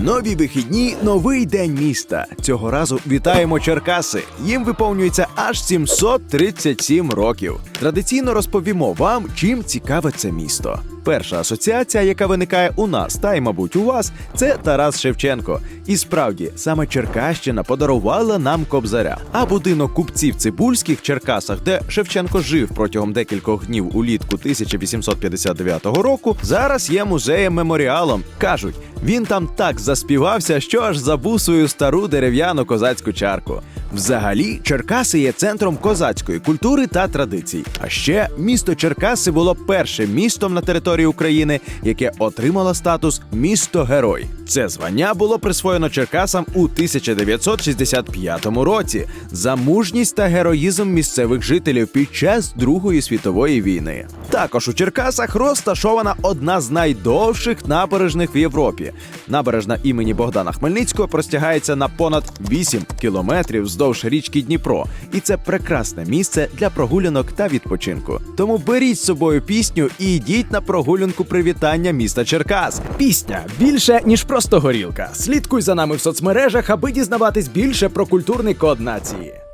Нові вихідні, новий день міста. Цього разу вітаємо Черкаси. Їм виповнюється аж 737 років. Традиційно розповімо вам, чим цікаве це місто. Перша асоціація, яка виникає у нас, та й, мабуть, у вас, це Тарас Шевченко. І справді, саме Черкащина подарувала нам кобзаря. А будинок купців Цибульських Черкасах, де Шевченко жив протягом декількох днів улітку 1859 року, зараз є музеєм меморіалом. кажуть, він там так заспівався, що аж забув свою стару дерев'яну козацьку чарку. Взагалі, Черкаси є центром козацької культури та традицій. А ще місто Черкаси було першим містом на території України, яке отримало статус місто Герой. Це звання було присвоєно Черкасам у 1965 році за мужність та героїзм місцевих жителів під час Другої світової війни. Також у Черкасах розташована одна з найдовших набережних в Європі. Набережна імені Богдана Хмельницького простягається на понад 8 кілометрів вздовж річки Дніпро, і це прекрасне місце для прогулянок та відпочинку. Тому беріть з собою пісню і йдіть на прогулянку привітання міста Черкас. Пісня більше ніж просто горілка. Слідкуй за нами в соцмережах, аби дізнаватись більше про культурний код нації.